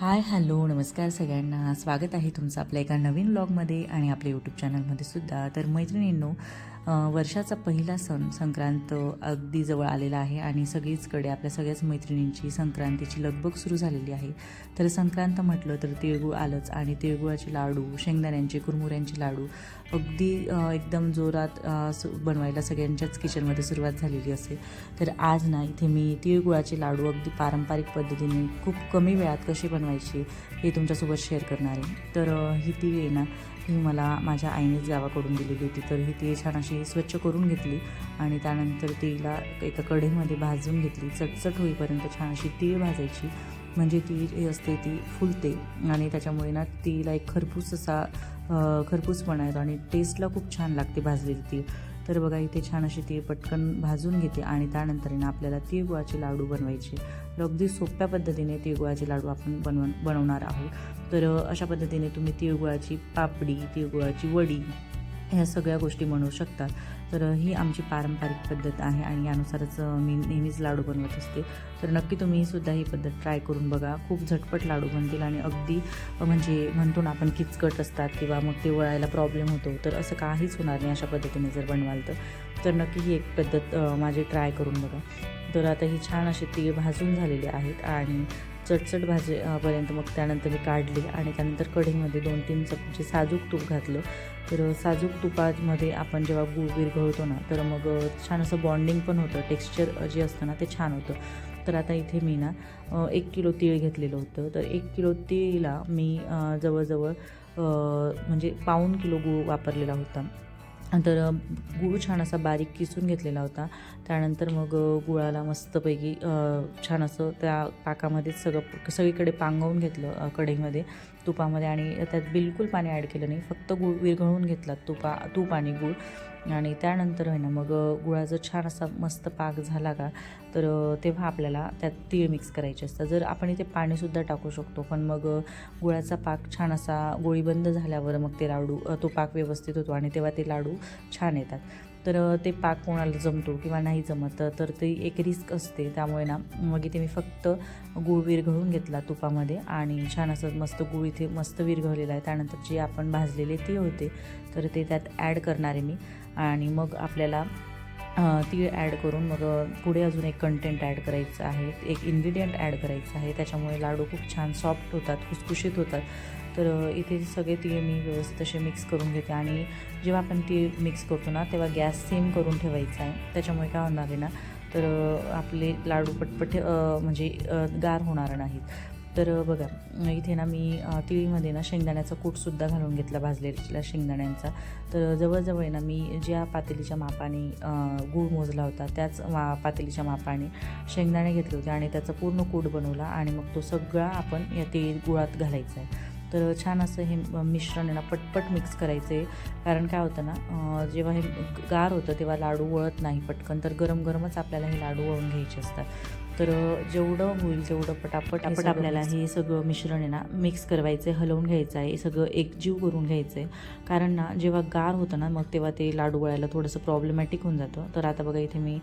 Hi hello नमस्कार सगळ्यांना. स्वागत आहे तुमचं आपल्या एका नवीन ब्लॉगमध्ये आणि आपल्या यूट्यूब चॅनलमध्ये सुद्धा. तर मैत्रिणींनो वर्षाचा पहिला सण संक्रांत अगदी जवळ आलेला आहे आणि सगळीचकडे आपल्या सगळ्याच मैत्रिणींची संक्रांतीची लगबग सुरू झालेली आहे. तर संक्रांत म्हटलं तर तिळगुळ आलंच आणि तिळगुळाचे लाडू शेंगदाण्यांचे कुरमुऱ्यांचे लाडू अगदी एकदम जोरात सु- बनवायला सगळ्यांच्याच किचनमध्ये सुरुवात झालेली असेल. तर आज ना इथे मी तिळगुळाचे लाडू अगदी पारंपरिक पद्धतीने खूप कमी वेळात कसे बनवायचे हे तुमच्यासोबत शेअर करणार आहे. तर ही तीळ आहे ना ही मला माझ्या आईनेच गावाकडून दिलेली होती. तर ही तीळ छान अशी स्वच्छ करून घेतली आणि त्यानंतर तिला एका कढईमध्ये भाजून घेतली. चटचट होईपर्यंत छान अशी तीळ भाजायची. म्हणजे ती जी असते ती फुलते आणि त्याच्यामुळे ना तिला एक खरपूस असा अ, खरपूसपणा येतो आणि टेस्टला खूप छान लागते भाजलेली तीळ. तर बघा इथे छान अशी ती पटकन भाजून घेते आणि त्यानंतरनं आपल्याला तिळगुळाचे लाडू बनवायचे. तर अगदी सोप्या पद्धतीने तिळगुळाचे लाडू आपण बनव बनवणार आहोत. तर अशा पद्धतीने तुम्ही तिळगुळाची पापडी तिळगुळाची वडी ह्या सगळ्या गोष्टी बनवू शकतात. तर ही आमची पारंपरिक पद्धत आहे आणि यानुसारच मी नेहमीच लाडू बनवत असते. तर नक्की तुम्ही सुद्धा ही पद्धत ट्राय करून बघा. खूप झटपट लाडू बनतील आणि अगदी म्हणजे म्हणतो ना आपण किचकट असतात किंवा मग ते वळायला प्रॉब्लेम होतो. तर असं काहीच होणार नाही अशा पद्धतीने जर बनवाल तर. तर नक्की ही एक पद्धत माझी ट्राय करून बघा. तर आता ही छान अशी तीळ भाजून झालेली आहेत आणि चटचट भाजे पर्यंत मग त्यानंतर मी काढली आणि त्यानंतर कढीमध्ये दोन तीन चमचे साजूक तूप घातलं. तर साजूक तुपामध्ये आपण जेव्हा गूळ विरघळतो ना तर मग छान असं बॉन्डिंग पण होतं. टेक्स्चर जे असतं ना ते छान होतं. तर आता इथे मी ना एक किलो तीळ घेतलेलं होतं. तर एक किलो तीळला मी जवळजवळ म्हणजे पाऊण किलो गूळ वापरलेला होता. तर गूळ छान असा बारीक किसून घेतलेला होता. त्यानंतर मग गुळाला मस्तपैकी छान असं त्या पाकामध्ये सगळं सगळीकडे पांगवून घेतलं कढईमध्ये तुपामध्ये. आणि त्यात बिलकुल पाणी ॲड केलं नाही. फक्त गूळ विरघळून घेतला तुपा तूप आणि गूळ. आणि त्यानंतर आहे ना मग गुळाचा छान असा मस्त पाक झाला का तर तेव्हा आपल्याला त्यात तीळ मिक्स करायचे असतात. जर आपण इथे पाणीसुद्धा टाकू शकतो पण मग गुळाचा पाक छान असा गोळीबंद झाल्यावर मग ते लाडू तो पाक व्यवस्थित होतो. आणि तेव्हा ते लाडू छान येतात. तर ते पाक कोणाला जमतो किंवा नाही जमत तर ते एक रिस्क असते. त्यामुळे ना मग इथे मी फक्त गूळ विरघळून घेतला तुपामध्ये आणि छान असं मस्त गूळ इथे मस्त विरघळलेला आहे. त्यानंतर जे आपण भाजलेले ते होते तर ते त्यात ॲड करणार आहे मी. आणि मग आपल्याला ती ॲड करून मग पुढे अजून एक कंटेंट ॲड करायचं आहे. एक इन्ग्रेडियंट ॲड करायचं आहे. त्याच्यामुळे लाडू खूप छान सॉफ्ट होतात खुसखुशीत होतात. तर इथे सगळे ती मी व्यवस्थित असे मिक्स करून घेते. आणि जेव्हा आपण तीळ मिक्स करतो ना तेव्हा गॅस सेम करून ठेवायचा आहे. त्याच्यामुळे काय होणार आहे ना तर आपले लाडू पटपट म्हणजे गार होणार नाहीत. तर बघा इथे ना मी तिळीमध्ये ना शेंगदाण्याचा कूटसुद्धा घालून घेतला भाजलेला शेंगदाण्यांचा. तर जवळजवळ आहे ना मी ज्या पातेलीच्या मापाने गूळ मोजला होता त्याच मा पातेलीच्या मापाने शेंगदाणे घेतले होते आणि त्याचा पूर्ण कूट बनवला आणि मग तो सगळा आपण या तेल गुळात घालायचा आहे. तर छान असं हे मिश्रण आहे ना पटपट मिक्स करायचं आहे. कारण काय होतं ना जेव्हा हे गार होतं तेव्हा लाडू वळत नाही पटकन तर गरम गरमच आपल्याला हे लाडू वळून घ्यायचे असतात. तर जेवढं होईल तेवढं पटापट आपण आपल्याला हे सगळं मिश्रण आहे ना मिक्स करवायचं आहे हलवून घ्यायचं आहे सगळं एकजीव करून घ्यायचं आहे कारण ना जेव्हा गार होतं ना मग तेव्हा ते लाडू वळायला थोडंसं प्रॉब्लेमॅटिक होऊन जातं. तर आता बघा इथे मी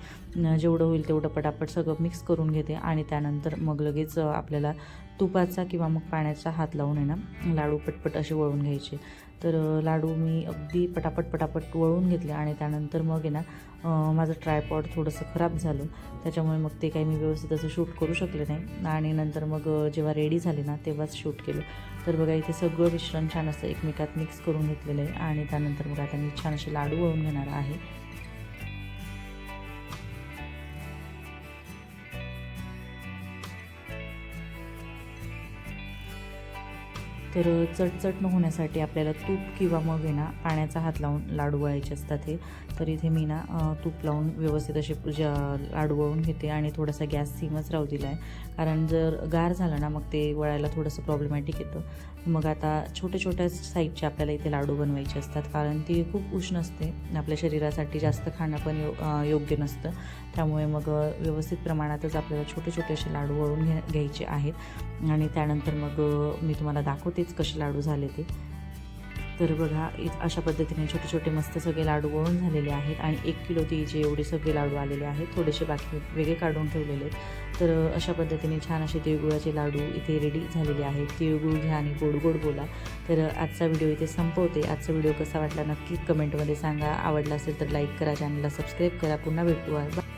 जेवढं होईल तेवढं पटापट सगळं मिक्स करून घेते आणि त्यानंतर मग लगेच आपल्याला तुपाचा किंवा मग पाण्याचा हात लावून आहे ना लाडू पटपट असे वळून घ्यायचे. तर लाडू मी अगदी पटापट पटापट वळून घेतले आणि त्यानंतर मग आहे ना माझं ट्रायपॉड थोडंसं खराब झालं. त्याच्यामुळे मग ते काही मी व्यवस्थित असं शूट करू शकले नाही. आणि नंतर मग जेव्हा रेडी झाले ना तेव्हाच शूट केलं. तर बघा इथे सगळं मिश्रण छान असं एकमेकात मिक्स करून घेतलेलं आहे. आणि त्यानंतर मग आता मी छान असे लाडू वळून घेणार आहे. तर चटचट न होण्यासाठी आपल्याला तूप किंवा मग आहे ना पाण्याचा हात लावून लाडू वळायचे असतात हे. तर इथे मी ना तूप लावून व्यवस्थित असे लाडू वळून घेते आणि थोडासा गॅस सिमच राहू दिला आहे कारण जर गार झालं ना मग ते वळायला थोडंसं प्रॉब्लेमॅटिक येतं. मग आता छोट्या छोट्या साईजचे आपल्याला इथे लाडू बनवायचे असतात कारण ती खूप उष्ण असते. आपल्या शरीरासाठी जास्त खाणं पण यो योग्य नसतं. त्यामुळे मग व्यवस्थित प्रमाणातच आपल्याला छोटे छोटे असे लाडू वळून घे घ्यायचे आहेत. आणि त्यानंतर मग मी तुम्हाला दाखवतेच कसे लाडू झाले ते. तर बघा अशा पद्धतीने छोटे छोटे मस्त सगळे लाडू वळून झालेले आहेत आणि एक किलो तिचे एवढे सगळे लाडू आलेले आहेत थोडेसे बाकी वेगळे काढून ठेवलेले आहेत. तर अशा पद्धतीने छान असे तिळगुळाचे लाडू इथे रेडी झालेले आहेत. तिळगुळ घ्या आणि गोड गोड बोला. तर आजचा व्हिडिओ इथे संपवते. आजचा व्हिडिओ कसा वाटला नक्की कमेंटमध्ये सांगा. आवडला असेल तर लाईक करा चॅनलला सबस्क्राईब करा. पुन्हा भेटू आहे